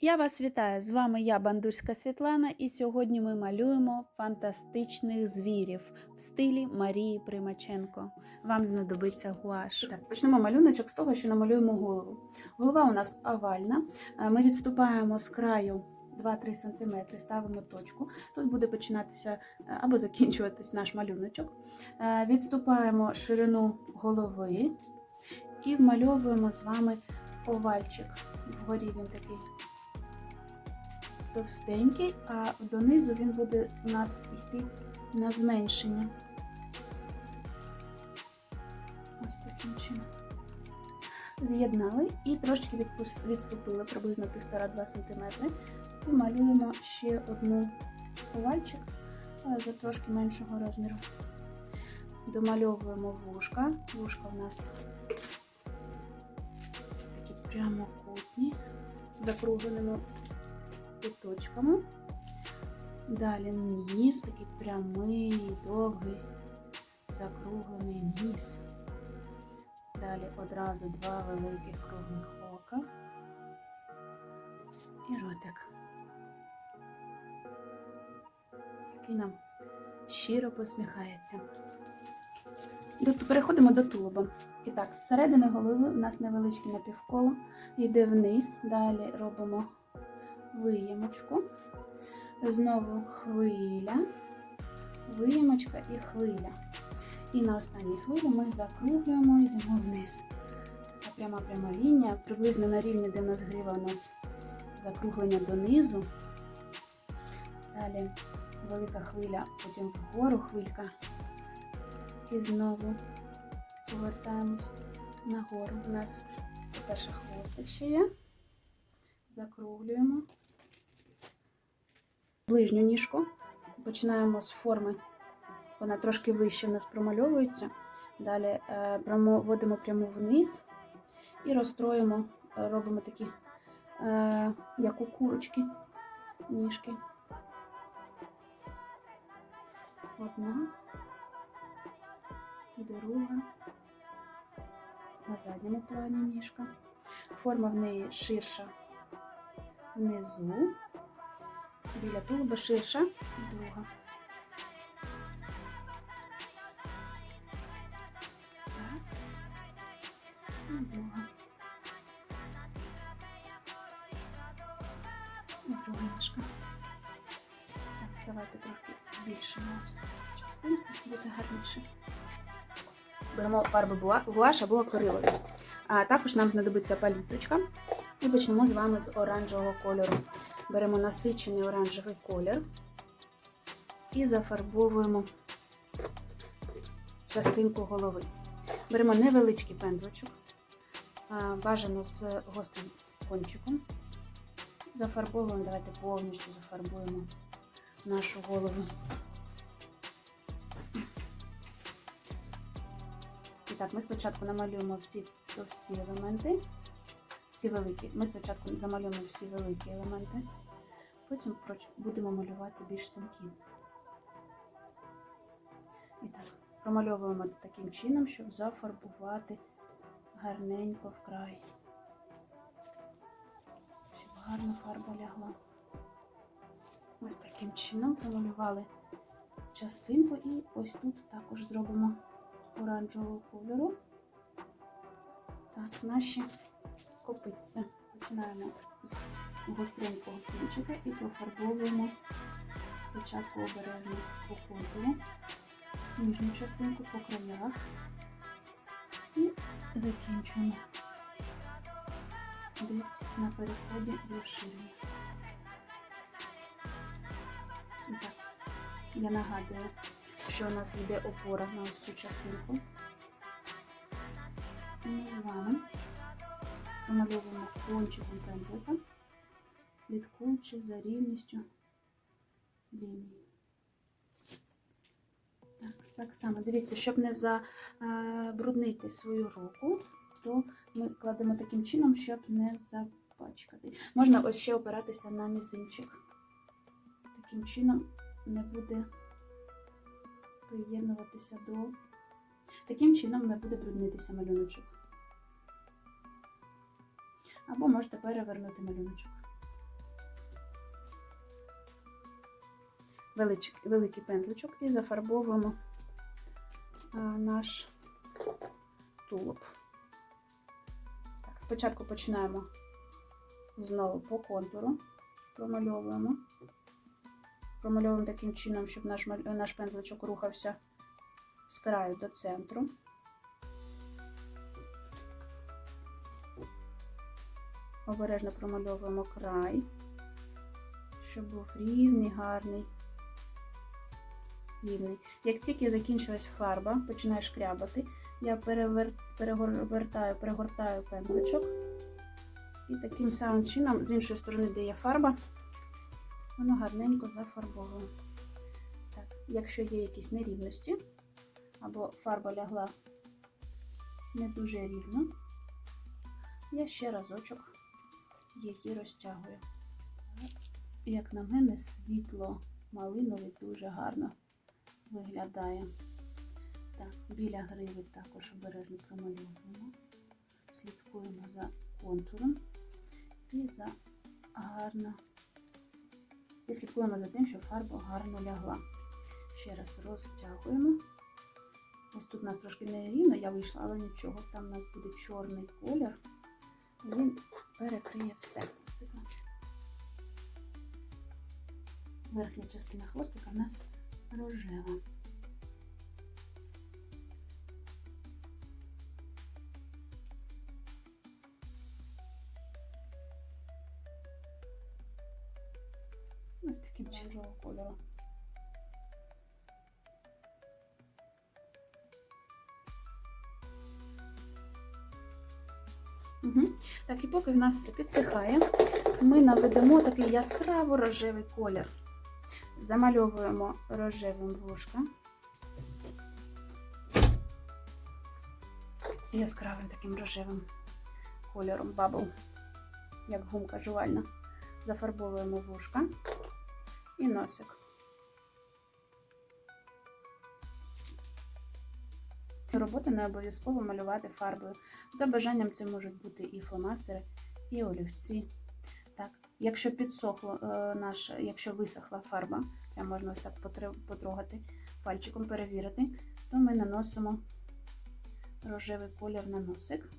Я вас вітаю! З вами я, Бандурська Світлана, і сьогодні ми малюємо фантастичних звірів в стилі Марії Примаченко. Вам знадобиться гуаш. Так, почнемо малюночок з того, що намалюємо голову. Голова у нас овальна. Е, Ми відступаємо з краю 2-3 см, ставимо точку. Тут буде починатися е, або закінчуватись наш малюночок. Е, Відступаємо ширину голови і вмальовуємо з вами овальчик. Вгорі він такий товстенький, а донизу він буде у нас йти на зменшення. Ось таким чином. З'єднали і трошки відступили приблизно 1,5-2 см. І малюємо ще одну овальчик, але вже трошки меншого розміру. Домальовуємо вушка. Вушка у нас такі прямокутні, закругленими куточками. Далі ніс, такий прямий, довгий, закруглений ніс. Далі одразу два великих круглих ока і ротик, який нам щиро посміхається. До- Переходимо до тулуба. І так, з середини голови у нас невеличке напівколо, йде вниз, далі робимо виємочку, знову хвиля, виємочка і хвиля. І на останній хвилі ми закруглюємо і йдемо вниз. Така пряма пряма лінія, приблизно на рівні, де в нас грива у нас закруглення донизу. Далі велика хвиля, потім вгору хвилька. І знову повертаємось нагору. У нас, по-перше, хвостик ще є закруглюємо ближню ніжку. Починаємо з форми, вона трошки вище в нас промальовується. Далі е, проводимо прямо вниз і розстроїмо, е, робимо такі, е, як у курочки, ніжки. Одна, друга. На задньому плані ніжка. Форма в неї ширша внизу, біля тулуба ширша, друга. Раз. І друга. І давайте збільшимо ось частинку, буде гарніше. Беремо фарби гуаш або акрилові. А також нам знадобиться палітрочка. І почнемо з вами з оранжевого кольору. Беремо насичений оранжевий колір і зафарбовуємо частинку голови. Беремо невеличкий пензличок, бажано з гострим кончиком. Зафарбовуємо, давайте повністю зафарбуємо нашу голову. І так, ми спочатку намалюємо всі товсті елементи всі великі. Ми спочатку замалюємо всі великі елементи, потім будемо малювати більш тонкі. І так, промальовуємо таким чином, щоб зафарбувати гарненько вкрай. Щоб гарно фарба лягла. Ось таким чином промалювали частинку і ось тут також зробимо оранжевого кольору. Так, наші копиться. Починаємо з гостренького кінчика і профарбовуємо спочатку обережно по контуру, нижню частинку по краях і закінчуємо десь на переході до шиї. Так, я нагадую, що у нас йде опора на ось цю частинку. І ми з вами Промальовуємо кончиком пензлика, слідкуючи за рівністю лінії. Так, так само, дивіться, щоб не забруднити свою руку, то ми кладемо таким чином, щоб не запачкати. Можна ось ще опиратися на мізинчик. Таким чином не буде приєднуватися до. Таким чином не буде бруднитися малюночок або можете перевернути малюночок. Великий пензличок і зафарбовуємо е, наш тулуб. Так, Спочатку починаємо знову по контуру, промальовуємо. Промальовуємо таким чином, щоб наш наш пензличок рухався з краю до центру. Обережно промальовуємо край, щоб був рівний, гарний. Рівний. Як тільки закінчилась фарба, починає шкрябати, я перевер... перегортаю, перегортаю пензличок. І таким самим чином, з іншої сторони, де є фарба, воно гарненько зафарбовує. Так, якщо є якісь нерівності, або фарба лягла не дуже рівно, я ще разочок її розтягую. Як на мене, світло малинове дуже гарно виглядає. Так, біля гриви також обережно промальовуємо. Слідкуємо за контуром і за гарно. І слідкуємо за тим, щоб фарба гарно лягла. Ще раз розтягуємо. Ось тут у нас трошки нерівно, я вийшла, але нічого. Там у нас буде чорний колір. Він перекриє все. Верхня частина хвостика в нас рожева. Ось таким чужого кольору. Так, і поки в нас все підсихає, ми наведемо такий яскраво рожевий колір. Замальовуємо рожевим вушка. Яскравим таким рожевим кольором бабл, як гумка жувальна. Зафарбовуємо вушка і носик. Роботу не обов'язково малювати фарбою. За бажанням це можуть бути і фломастери, і олівці. Так, якщо підсохло е, наш, якщо висохла фарба, я можна ось так потрогати пальчиком, перевірити, то ми наносимо рожевий колір на носик.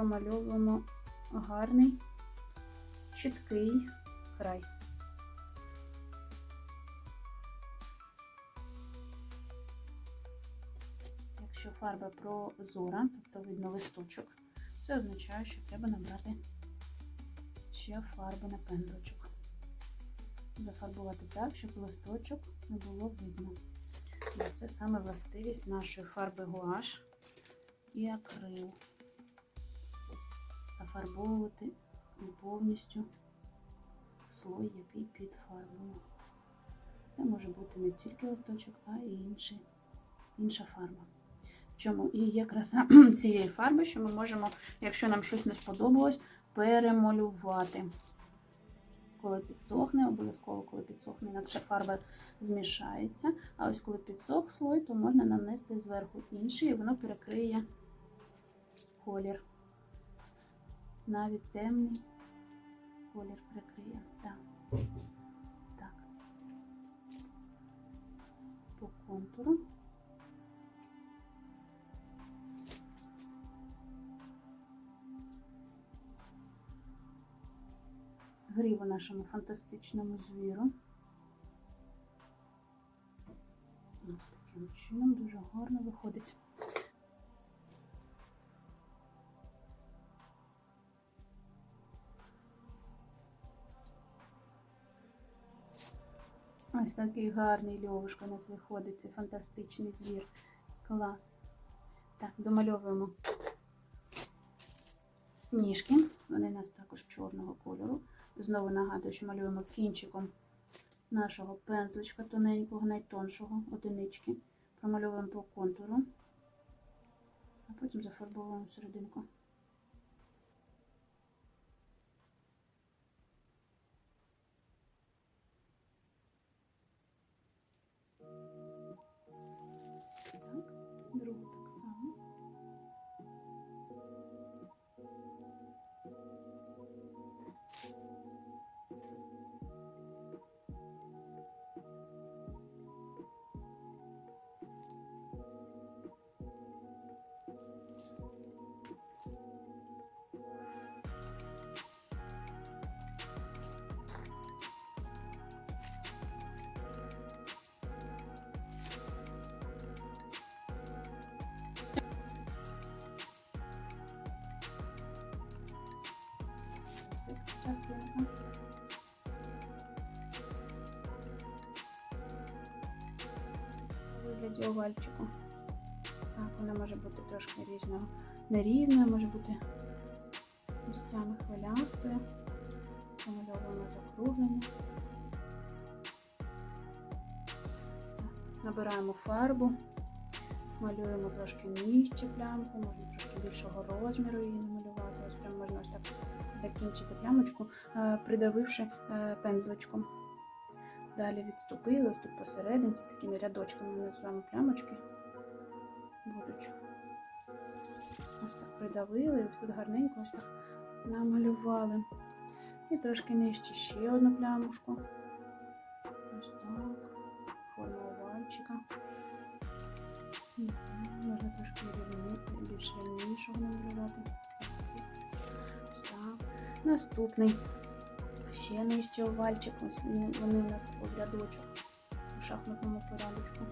Промальовуємо гарний чіткий край. Якщо фарба прозора, тобто видно листочок, це означає, що треба набрати ще фарби на пензличок. Зафарбувати так, щоб листочок не було видно. Це саме властивість нашої фарби гуаш і акрил. Зафарбовувати повністю слой, який під фарбою. Це може бути не тільки листочок, а й інший, інша фарба. В чому і є краса цієї фарби, що ми можемо, якщо нам щось не сподобалось, перемалювати. Коли підсохне, обов'язково, коли підсохне, інакше фарба змішається. А ось коли підсох слой, то можна нанести зверху інший, і воно перекриє колір. Навіть темний колір прикриє. Так. так. По контуру. Гріву нашому фантастичному звіру. Ось таким чином дуже гарно виходить. Ось такий гарний льовушка у нас виходить. Це фантастичний звір. Клас. Так, домальовуємо ніжки. Вони у нас також чорного кольору. Знову нагадую, що малюємо кінчиком нашого пензличка тоненького, найтоншого одинички. Промальовуємо по контуру, а потім зафарбовуємо серединку. Зернятка. У вигляді овальчику. Так, вона може бути трошки різного. Нерівною, може бути місцями хвилястою. Помальовуємо закруглення. Так, Набираємо фарбу, малюємо трошки нижче плямку, можна трошки більшого розміру її намалювати. Закінчити плямочку, е, придавивши е, пензличком. Далі відступили, ось тут посерединці, такими рядочками ми з вами плямочки будуть. Ось так придавили, ось тут гарненько ось так намалювали. І трошки нижче ще одну плямушку. Ось так. Форма овальчика. Можна трошки більш рівнішого намалювати. Наступний. Ще нижче овальчик. Ось вони у нас в рядочок у шахматному порядочку.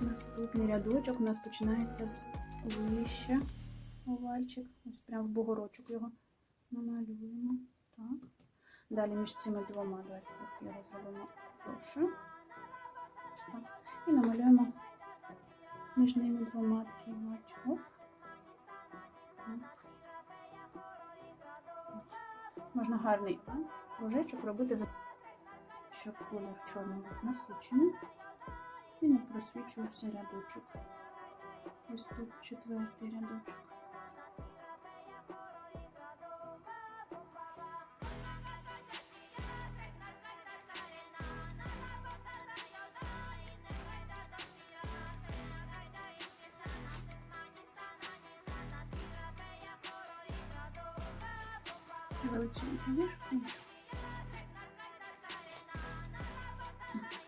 Наступний рядочок у нас починається з вище овальчик. Ось прямо в бугорочок його намалюємо. Так. Далі між цими двома давайте його зробимо довше. І намалюємо між ними двома такий овальчик. Оп. Можна гарний кружечок робити, щоб колір чорний був насичений і не просвічувався рядочок. Ось тут четвертий рядочок.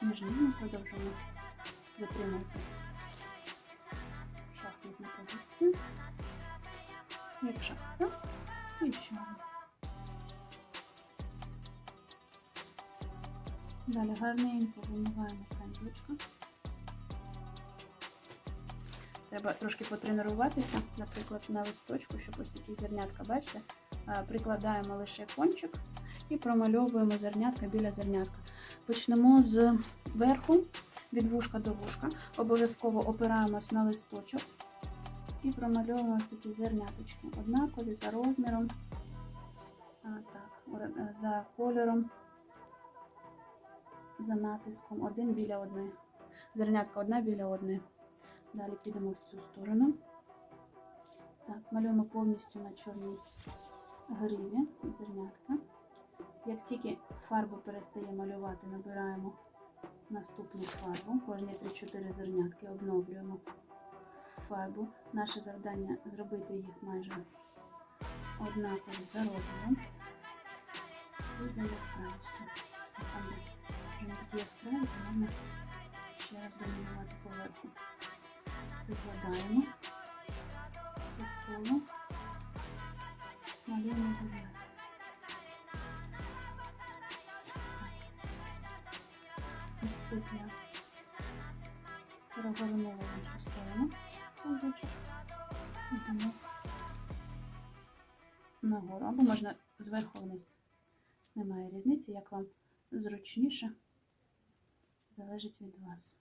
Між ними продовжуємо витримувати шахматну позицію. Як шахта. І ще. Далі гарненько вимиваємо пензличка. Треба трошки потренуватися, наприклад, на листочку, щоб ось такі зернятка, бачите, прикладаємо лише кончик і промальовуємо зернятка біля зернятка. Почнемо з верху, від вушка до вушка. Обов'язково опираємось на листочок і промальовуємо такі зерняточки. Однакові за розміром, так, за кольором, за натиском, один біля одної. Зернятка одна біля одної. Далі підемо в цю сторону. Так, малюємо повністю на чорній гриві зернятка. Як тільки фарбу перестає малювати, набираємо наступну фарбу. Кожні 3-4 зернятки обновлюємо фарбу. Наше завдання зробити їх майже однакові за розміром і за яскравістю. Де такі яскраві, можна ще раз домалювати поверху. Прикладаємо по зернятки. Ось тут я нагору. Або можна зверху вниз. Немає різниці, як вам зручніше. Залежить від вас.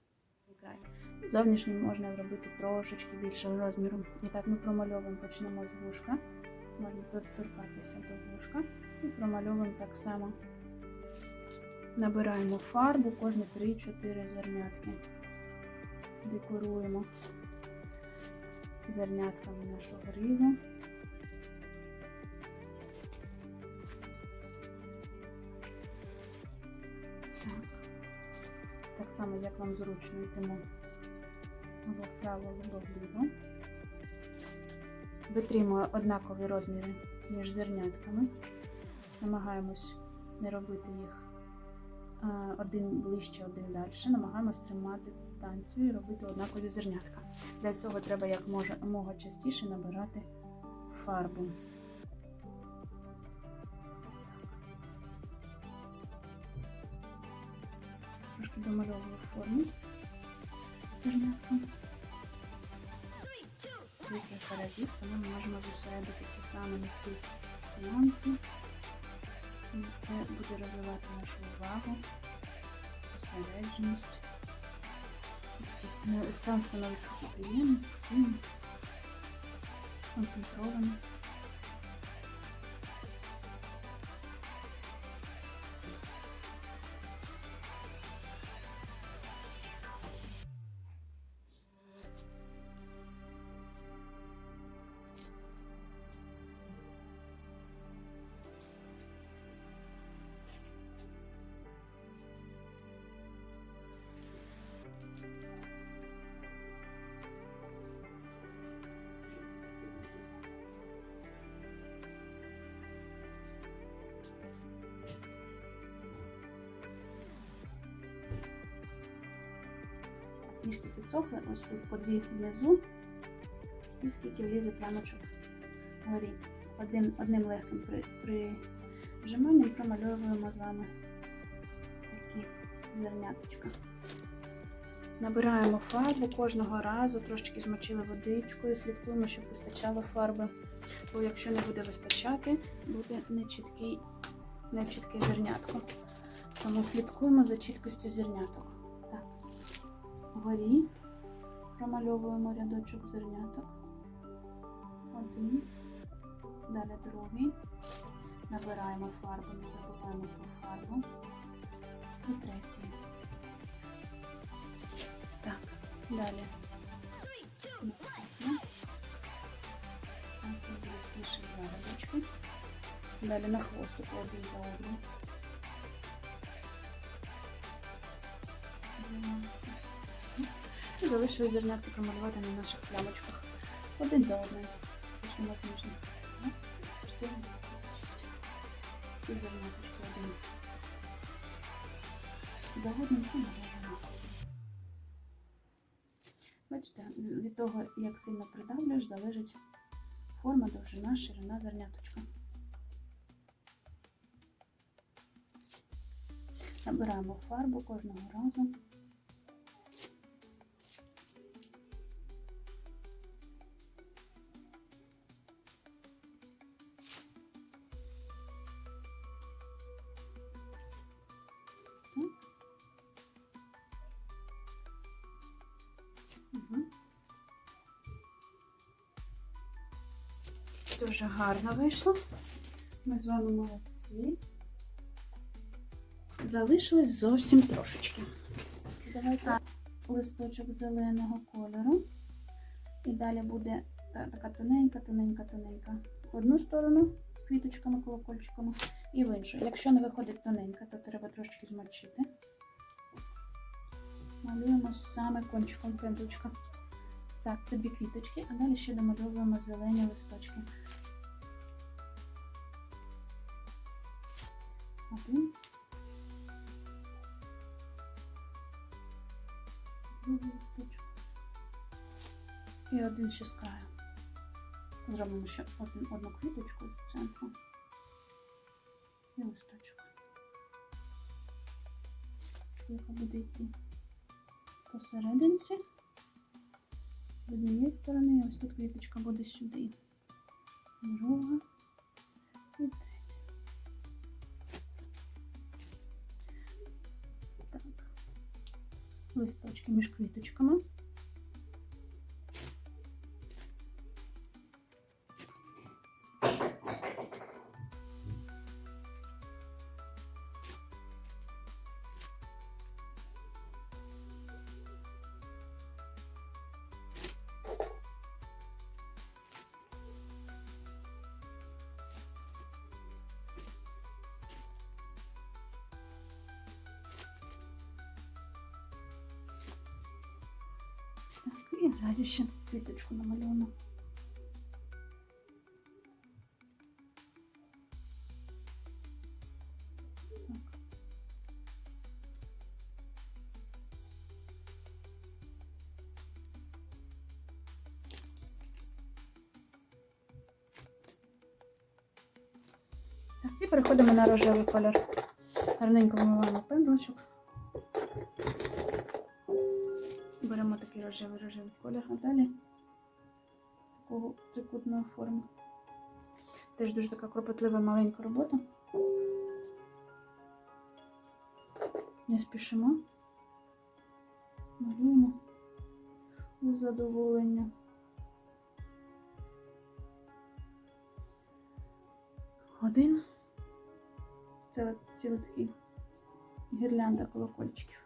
Зовнішній можна зробити трошечки більшим розміром. І так ми промальовуємо, почнемо з вушка. Можна доторкатися до вушка і промальовуємо так само. Набираємо фарбу кожні 3-4 зернятки. Декоруємо зернятками нашу гриву. Так. так само, як вам зручно йдемо або вправо, або вліво. Витримуємо однакові розміри між зернятками. Намагаємось не робити їх один ближче, один далі. Намагаємось тримати дистанцію і робити однакові зернятка. Для цього треба як може, частіше набирати фарбу. Трошки домальовую форму зернятка. Декілька разів, тому ми можемо зосередитися саме на цій лямці. І це буде розвивати нашу увагу, зосередженість. Стан становиться приємний, спокійний, концентрований. Трішки підсохли, ось тут по дві внизу, і скільки влізе плямочок вгорі. Одним, одним легким при, прижиманням промальовуємо з вами такі зерняточка. Набираємо фарбу кожного разу, трошечки змочили водичкою, слідкуємо, щоб вистачало фарби. Бо якщо не буде вистачати, буде нечіткий, нечітке зернятко. Тому слідкуємо за чіткістю зерняток. Вгорі промальовуємо рядочок зерняток. Один. Далі другий. Набираємо фарбу, не забуваємо про фарбу. І третій. Так, далі. Два рядочки. Далі на хвостику один за одним. Залишили зернятки промалювати на наших плямочках. Один за одним. Всі зерняточки один. За одним помалюємо. Бачите, від того, як сильно придавлюєш, залежить форма, довжина, ширина зерняточка. Набираємо фарбу кожного разу. Дуже гарно вийшло. Ми з вами молодці. Залишилось зовсім трошечки. Давайте листочок зеленого кольору. І далі буде така тоненька, тоненька, тоненька. В одну сторону з квіточками, колокольчиками і в іншу. Якщо не виходить тоненька, то треба трошечки змочити. Малюємо саме кончиком пензличка. Так, це дві квіточки, а далі ще домальовуємо зелені листочки. Один. Другий листочок. І один ще з краю. Зробимо ще одну, одну квіточку з центру. І листочок. Яка буде йти посерединці. З однієї сторони, ось тут квіточка буде сюди. Друга і третя. Листочки між квіточками. Ззаді ще квіточку. Так, і переходимо на рожевий колір. Гарненько вимиваємо пензличок. Рожевий рожевий колір, а далі такого трикутної форми. Теж дуже така кропотлива маленька робота. Не спішимо. Малюємо у задоволення. Один. Це цілий такий гірлянда колокольчиків.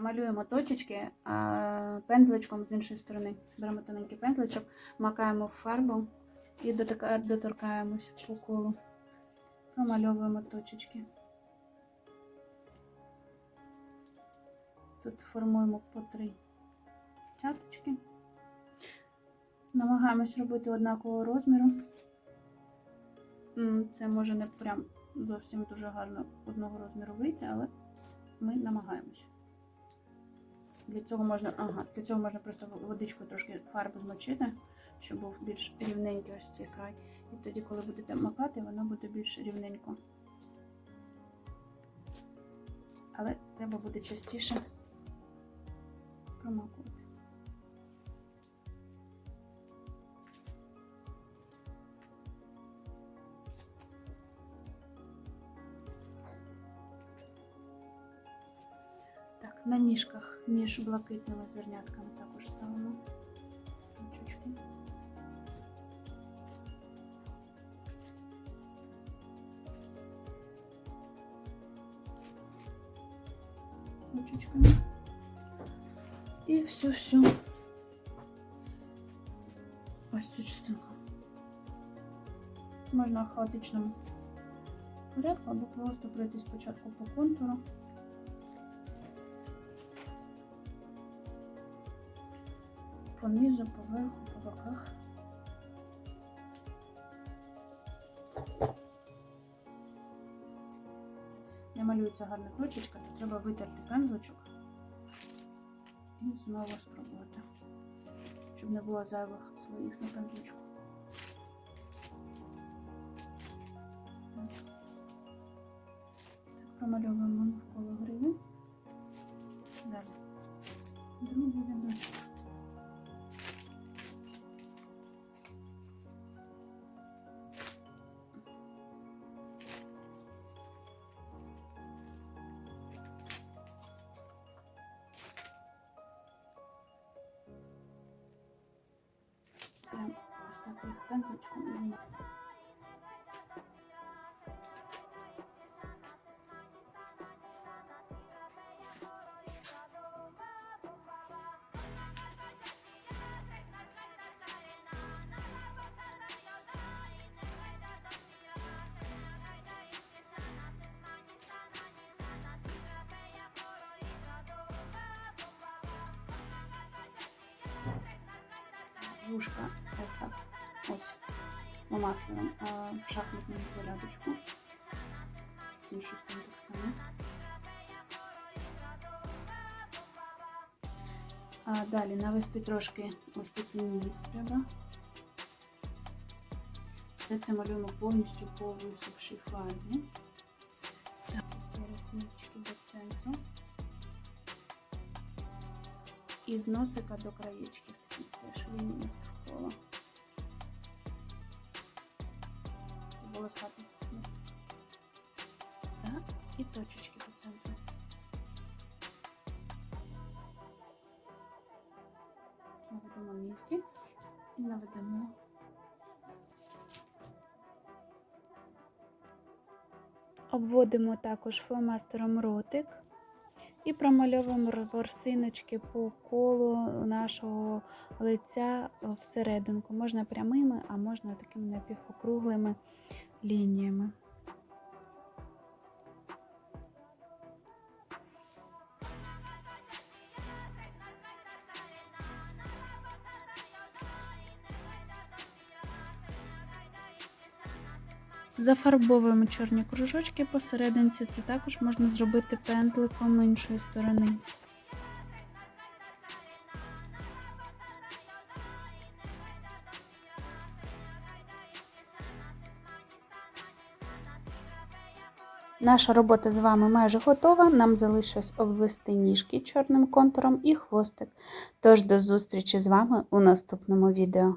Малюємо точечки пензличком з іншої сторони. Беремо тоненький пензличок, макаємо в фарбу і доторкаємось по колу. Промальовуємо точечки. Тут формуємо по три цяточки. Намагаємось робити однакового розміру. Це може не прям зовсім дуже гарно одного розміру вийти, але ми намагаємось. Для цього можна, ага, для цього можна просто водичку трошки фарби змочити, щоб був більш рівненький ось цей край. І тоді, коли будете макати, воно буде більш рівненько. Але треба буде частіше промакувати. На ніжках між блакитними зернятками також ставимо точечки. Точечками. І всю-всю ось цю частинку. Можна в хаотичному порядку або просто пройти спочатку по контуру. По низу, поверху, по боках. Не малюється гарна точечка, то треба витерти пензличок і знову спробувати, щоб не було зайвих слоїв на пензличку. Так, промальовуємо ось так їх пензличком а, в шахматному порядочку. А далі навести трошки ось тут низ треба. Все це малюємо повністю по висохшій фарбі. Так, ріснички до центру. І з носика до краєчків теж лінії навколо. волосатий. Так, і точечки по центру. Наведемо в місті і наведемо. Обводимо також фломастером ротик і промальовуємо ворсиночки по колу нашого лиця всерединку. Можна прямими, а можна такими напівокруглими лініями. Зафарбовуємо чорні кружочки посерединці, це також можна зробити пензликом іншої сторони. Наша робота з вами майже готова. Нам залишилось обвести ніжки чорним контуром і хвостик. Тож до зустрічі з вами у наступному відео.